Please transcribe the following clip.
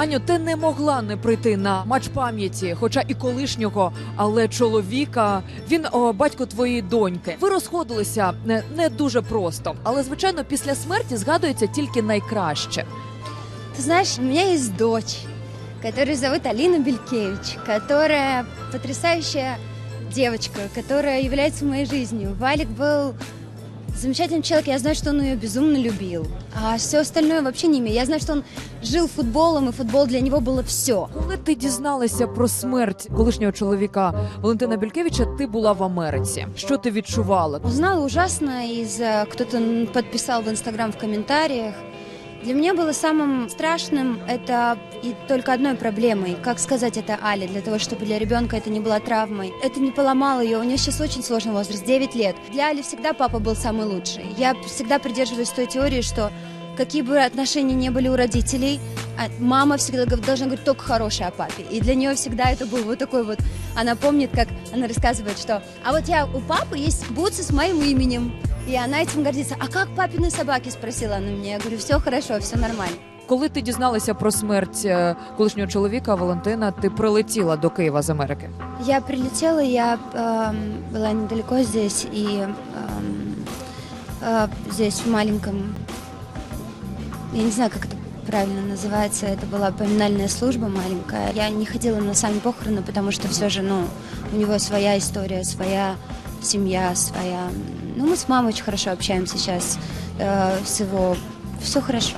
Аню, ти не могла не прийти на матч пам'яті, хоча і колишнього, але чоловіка. Він о, батько твоєї доньки. Ви розходилися не, не дуже просто, але звичайно, після смерті згадується тільки найкраще. Ты знаешь, у меня есть дочь, которую зовут Алина Белькевич, которая потрясающая девочка, которая является моей жизнью. Валик был замечательный человек, я знаю, что он ее безумно любил. А все остальное вообще не имею. Я знаю, что он жил футболом, и футбол для него было все. Коли ти дізналася про смерть колишнього чоловіка Валентина Бількевича, ти була в Америці. Що ти відчувала? Узнала ужасно из э, кто-то н- подписал в Инстаграм в комментариях. Для меня было самым страшным это и только одной проблемой. Как сказать это Але, для того, чтобы для ребенка это не было травмой. Это не поломало ее. У нее сейчас очень сложный возраст, 9 лет. Для Али всегда папа был самый лучший. Я всегда придерживаюсь той теории, что какие бы отношения не были у родителей, а мама всегда должна говорить только хорошее о папе. И для нее всегда это был вот такой вот... Она помнит, как она рассказывает, что «А вот я, у папы есть бутсы с моим именем». И она этим гордится. «А как папины собаки?» спросила она меня. Я говорю, все хорошо, все нормально. Коли ти дізналася про смерть е, колишнього чоловіка Валентина, ти прилетіла до Києва з Америки. Я прилетела, я эм, была недалеко здесь, и эм, э, здесь в маленьком, я не знаю, как это правильно называется, это была поминальная служба маленькая. Я не ходила на сами похороны, потому что все же, ну, у него своя история, своя семья, своя... Ну, мы с мамой очень хорошо общаемся сейчас, э, всего. Все хорошо.